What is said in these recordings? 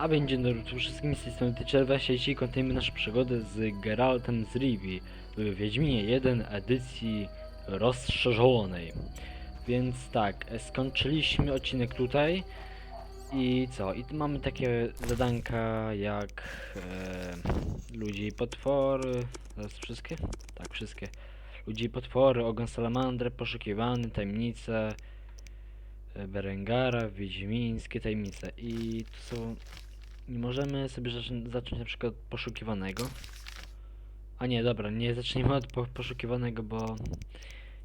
A będzie tu wszystkim z tej strony sieci kontynuujemy nasze przygody z Geraltem z Rivi w Wiedźminie 1 edycji rozszerzonej. Więc tak, skończyliśmy odcinek tutaj i co? I mamy takie zadanka jak e, ludzi i potwory. Teraz wszystkie? Tak, wszystkie. Ludzi i potwory, ogon salamandry, poszukiwany, tajemnice. e, Berengara, Wiedźmińskie tajemnice. I tu są nie możemy sobie zaczą- zacząć na przykład poszukiwanego. A nie, dobra, nie zaczniemy od po poszukiwanego, bo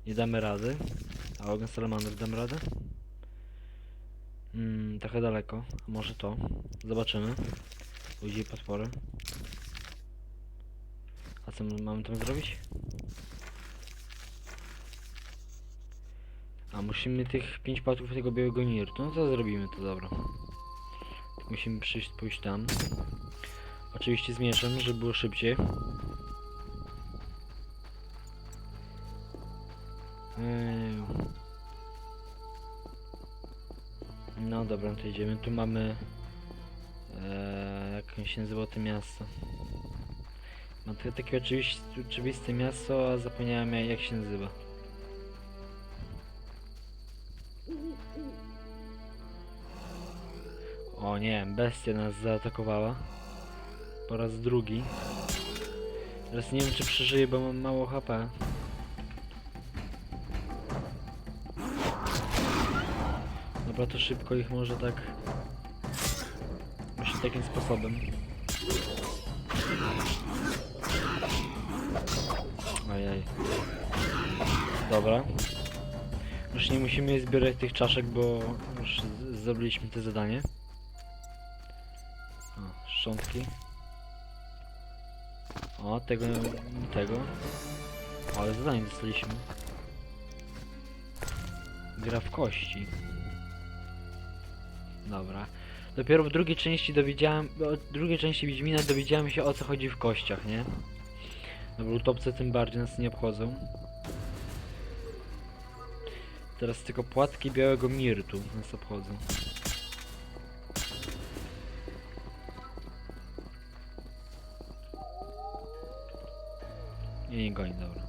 nie damy rady. A ogon salamandrów dam radę? Mm, trochę daleko. A może to? Zobaczymy. Ludzi potwory. A co my mamy tam zrobić? A musimy tych pięć płatków tego białego nirtu. No to zrobimy to, dobra. Musimy przyjść, pójść tam. Oczywiście z mieczem, żeby było szybciej. Eee. No dobra, to idziemy. Tu mamy... Eee, jak się nazywa to miasto? Ma to takie oczywiście, oczywiste miasto, a zapomniałem jak się nazywa. O nie, bestia nas zaatakowała. Po raz drugi. Teraz nie wiem czy przeżyję, bo mam mało HP. Dobra, to szybko ich może tak... Myślę takim sposobem. Ajaj. Dobra. Już nie musimy zbierać tych czaszek, bo już zrobiliśmy to zadanie. Szczątki. O, tego, tego. Ale zadanie dostaliśmy. Gra w kości. Dobra. Dopiero w drugiej części dowiedziałem, w drugiej części Wiedźmina dowiedziałem się o co chodzi w kościach, nie? Dobra, utopce tym bardziej nas nie obchodzą. Teraz tylko płatki białego mirtu nas obchodzą. Nie, nie goni, dobra.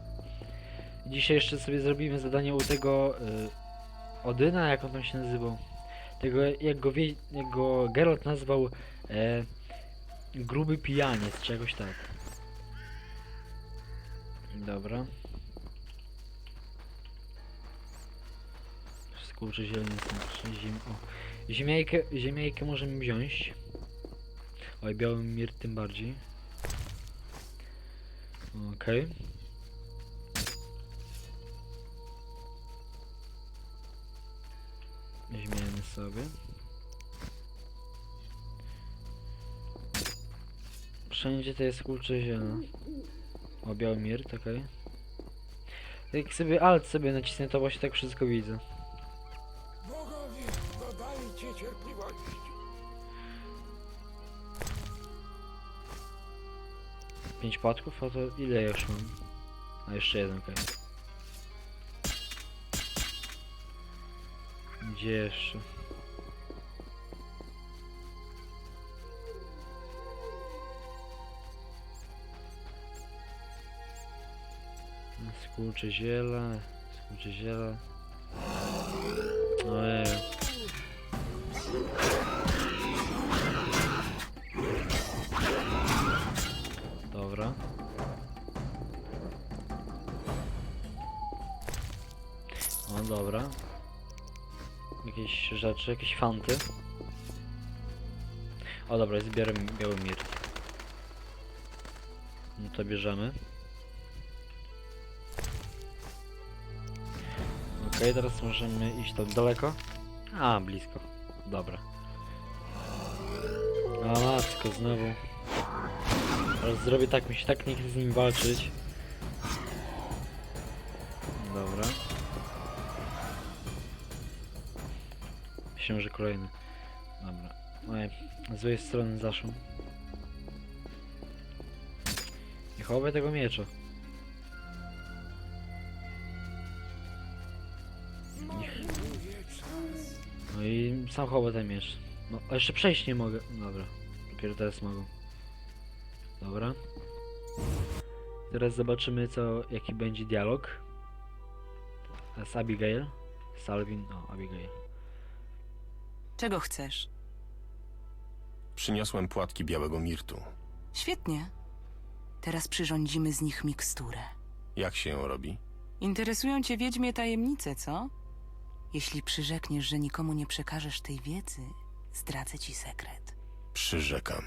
Dzisiaj jeszcze sobie zrobimy zadanie u tego y, Odyna, jak on tam się nazywał. Tego, jak go, wie, jak go Geralt nazwał e, gruby pijaniec, czy jakoś tak. Dobra. Skurczy zielony zim. O. Ziemiajkę, ziemiajkę możemy wziąć. Oj, biały mir tym bardziej. Okej. Weźmiemy sobie. Wszędzie to jest kurcze zielone. O, biały mirt, okej. Jak sobie alt sobie nacisnę, to właśnie tak wszystko widzę. 5 paczków, a to ile już mam? A jeszcze jeden pewnie. Gdzie jeszcze? Ziele, ziele. No, Jakieś rzeczy, jakieś fanty. O, dobra, zbieram biały mirt. No to bierzemy. Okej, teraz możemy iść tak daleko. A, blisko. Dobra. A matko, znowu. Teraz zrobię tak, mi się tak nie chce z nim walczyć. Dobra. Myślę, że kolejny. Dobra. Oj, z złej strony zaszło. Nie chowaj tego miecza. No i sam chowaj ten miecz. No, a jeszcze przejść nie mogę. Dobra. Dopiero teraz mogę. Dobra. Teraz zobaczymy co, jaki będzie dialog. Z Abigail. Salvin, o Abigail. Czego chcesz? Przyniosłem płatki białego mirtu. Świetnie. Teraz przyrządzimy z nich miksturę. Jak się ją robi? Interesują cię wiedźmie tajemnice, co? Jeśli przyrzekniesz, że nikomu nie przekażesz tej wiedzy, zdradzę ci sekret. Przyrzekam.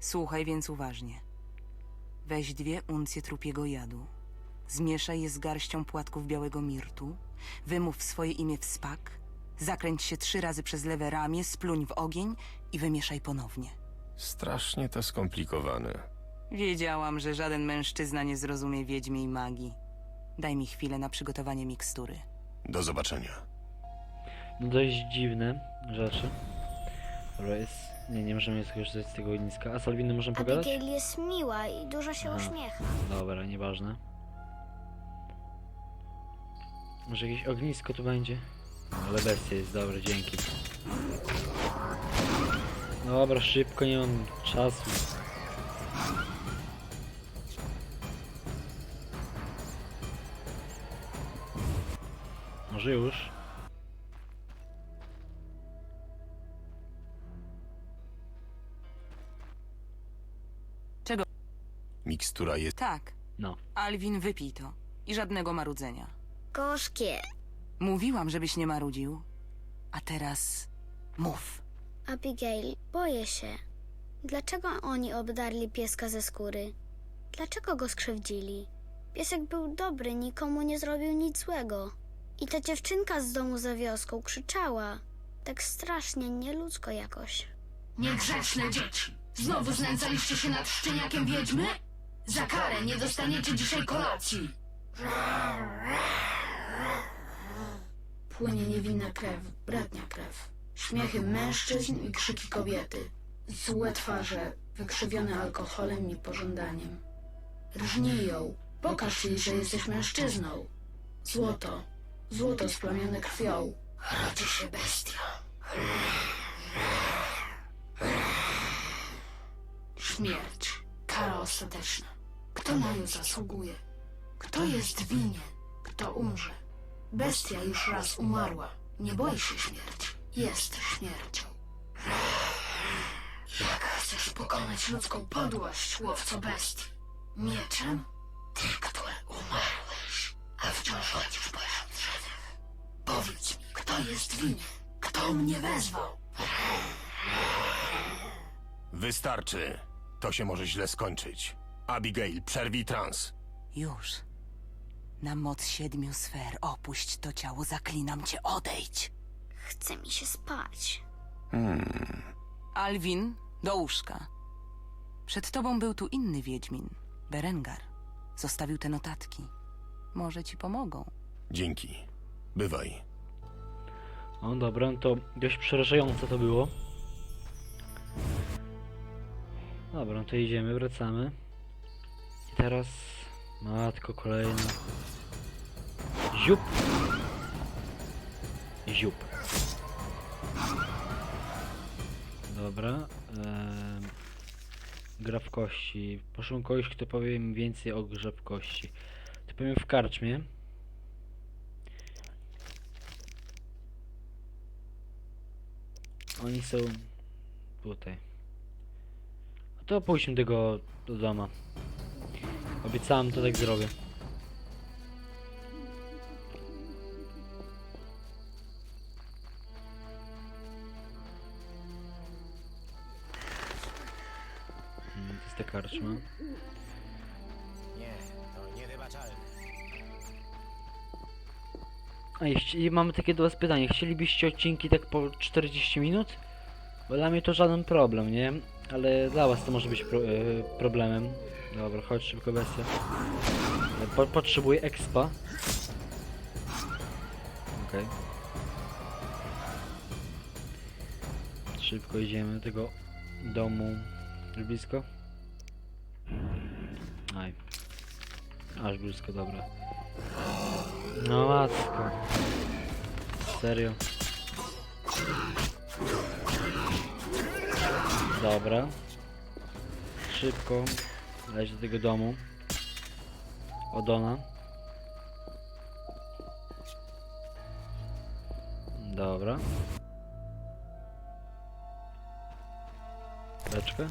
Słuchaj więc uważnie. Weź dwie uncje trupiego jadu. Zmieszaj je z garścią płatków białego mirtu. Wymów swoje imię w spak. Zakręć się trzy razy przez lewe ramię, spluń w ogień i wymieszaj ponownie. Strasznie to skomplikowane. Wiedziałam, że żaden mężczyzna nie zrozumie wiedźmiej magii. Daj mi chwilę na przygotowanie mikstury. Do zobaczenia. No dość dziwne rzeczy. Dobra, jest... Nie, nie możemy skorzystać z tego ogniska. A Salwiny możemy pogadać? Abigail jest miła i dużo się Aha. uśmiecha. Dobra, nieważne. Może jakieś ognisko tu będzie? No, Ale bestia jest, dobra, dzięki. Dobra, szybko, nie mam czasu. Może już? Mikstura jest. Tak, No. Alwin, wypij to. I żadnego marudzenia. Gorzkie. Mówiłam, żebyś nie marudził. A teraz mów. Abigail, boję się. Dlaczego oni obdarli pieska ze skóry? Dlaczego go skrzywdzili? Piesek był dobry, nikomu nie zrobił nic złego. I ta dziewczynka z domu za wioską krzyczała. Tak strasznie nieludzko jakoś. Niegrzeczne dzieci! Znowu znęcaliście się nad szczeniakiem wiedźmy? Za karę nie dostaniecie dzisiaj kolacji! Płynie niewinna krew, bratnia krew. Śmiechy mężczyzn i krzyki kobiety. Złe twarze, wykrzywione alkoholem i pożądaniem. Rżnij ją, pokaż jej, że jesteś mężczyzną. Złoto, złoto splamione krwią. Rodzi się bestia. Śmierć. Kara ostateczna. Kto na nią zasługuje? Kto jest winien? Kto umrze? Bestia już raz umarła. Nie boi się śmierci. Jest śmiercią. Jak chcesz pokonać ludzką podłość, łowco bestii? Mieczem? Ty, który umarłeś, a wciąż chodzisz po drzewie. Powiedz mi, kto jest winien? Kto mnie wezwał? Wystarczy. To się może źle skończyć. Abigail, przerwij trans. Już. Na moc siedmiu sfer opuść to ciało, zaklinam cię, odejdź. Chce mi się spać. Hmm. Alwin, do łóżka. Przed tobą był tu inny wiedźmin, Berengar. Zostawił te notatki. Może ci pomogą. Dzięki. Bywaj. No dobra, no to dość przerażające to było. Dobra, no to idziemy, wracamy. I teraz... Matko, kolejna. Ziup! Ziup. Dobra. em, gra w kości. Proszę kogoś, kto powie mi więcej o grze w kości. To powiem w karczmie. Oni są tutaj. A to pójdźmy tego do doma. Obiecałem, to tak zrobię. Hmm, to jest ta karczma. Nie, to niewybaczalne. A i, chci- i mamy takie do was pytanie. Chcielibyście odcinki tak po 40 minut? Bo dla mnie to żaden problem, nie? Ale dla was to może być pro, e, problemem. Dobra, chodź szybko bestia. Po, potrzebuję expa. Okej. Szybko idziemy do tego domu. Już blisko? Aj. Aż blisko, dobra. No matko. Serio. Dobra. Szybko. Leć do tego domu. Odona. Dobra. Beczkę.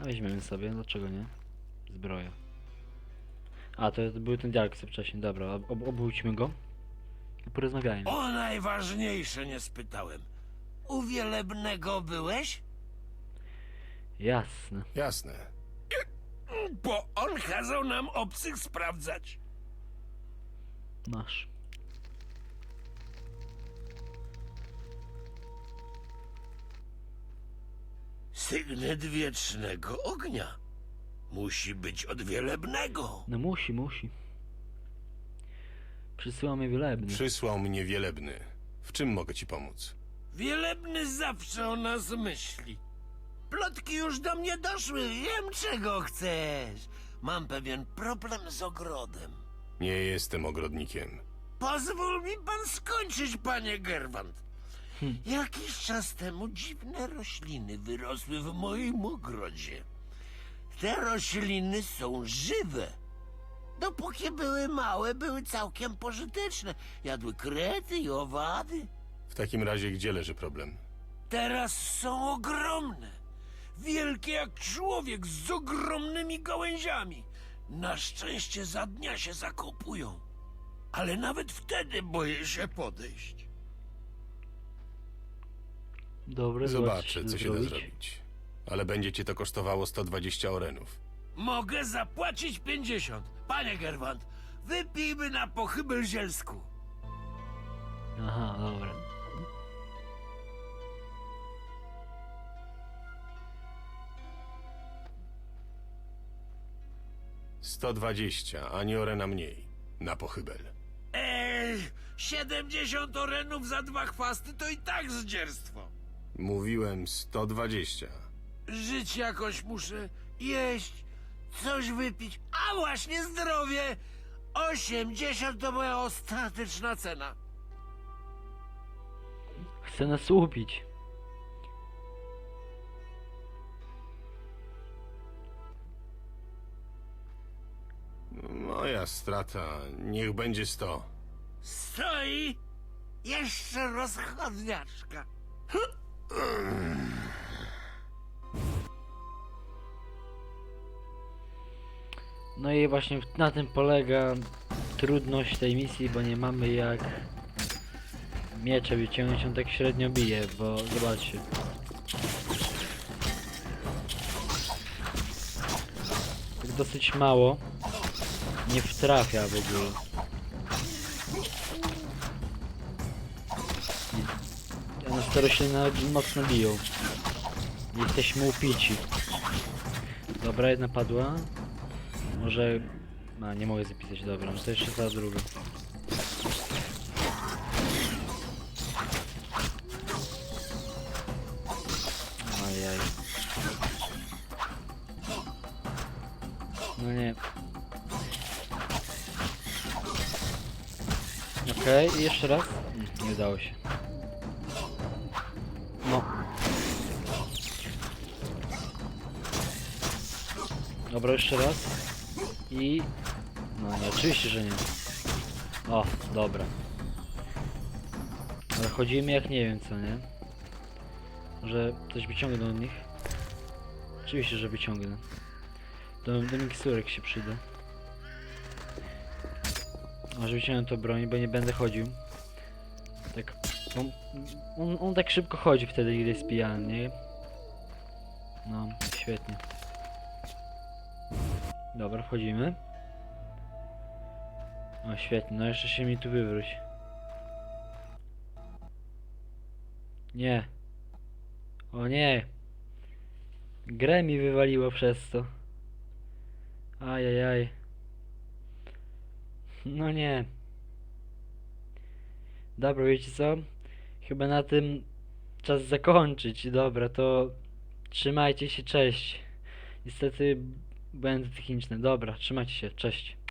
A weźmiemy sobie, dlaczego nie? Zbroja. A, to był ten dialog wcześniej, dobra, ob obróćmy go. I porozmawiajmy. O najważniejsze nie spytałem. U Wielebnego byłeś? Jasne. Jasne. Bo on kazał nam obcych sprawdzać. Masz. Sygnet wiecznego ognia. Musi być od Wielebnego. No musi, musi. Przysyła mnie wielebny. Przysłał mnie wielebny. W czym mogę ci pomóc? Wielebny zawsze o nas myśli. Plotki już do mnie doszły. Wiem, czego chcesz. Mam pewien problem z ogrodem. Nie jestem ogrodnikiem. Pozwól mi pan skończyć, panie Gerwant. Jakiś czas temu dziwne rośliny wyrosły w moim ogrodzie. Te rośliny są żywe. Dopóki były małe, były całkiem pożyteczne. Jadły krety i owady. W takim razie gdzie leży problem? Teraz są ogromne. Wielkie jak człowiek z ogromnymi gałęziami. Na szczęście za dnia się zakopują. Ale nawet wtedy boję się podejść. Dobre, Zobaczę, co się da zrobić. Ale będzie cię to kosztowało 120 orenów. Mogę zapłacić 50. Panie Gerwant, wypijmy na pochybel zielsku. Aha, dobra. Sto dwadzieścia, ani orena mniej. Na pochybel. Eee, 70 orenów za dwa chwasty to i tak zdzierstwo. Mówiłem 120. Żyć jakoś muszę, jeść, coś wypić, a właśnie zdrowie. 80 to moja ostateczna cena. Chcę nas upić. Moja strata, niech będzie 100. Stoi jeszcze rozchodniaczka. No i właśnie na tym polega trudność tej misji, bo nie mamy jak miecze wyciągnąć, on tak średnio bije, bo zobaczcie. Tak dosyć mało. Nie wtrafia w ogóle. A nas rośliny nawet mocno biją. Jesteśmy upici. Dobra, jedna padła. Może... A, nie mogę zapisać, dobra, no to jeszcze ta druga. No nie. Okej, jeszcze raz. Nie udało się. No. Dobra, jeszcze raz. I... No nie, oczywiście, że nie. O, dobra. Ale chodzimy jak nie wiem co, nie? Może coś wyciągnę od nich? Oczywiście, że wyciągnę. Do, do miksturek się przyda. Może wyciągnę to broń, bo nie będę chodził. Tak... On, on, on tak szybko chodzi wtedy, gdy jest pijany, nie? No, świetnie. Dobra, wchodzimy. O, świetnie, no jeszcze się mi tu wywróć. Nie. O nie. Grę mi wywaliło przez to. Ajajaj. No nie. Dobra, wiecie co? Chyba na tym czas zakończyć. Dobra, to trzymajcie się, cześć. Niestety błędy techniczne. Dobra, trzymajcie się, cześć.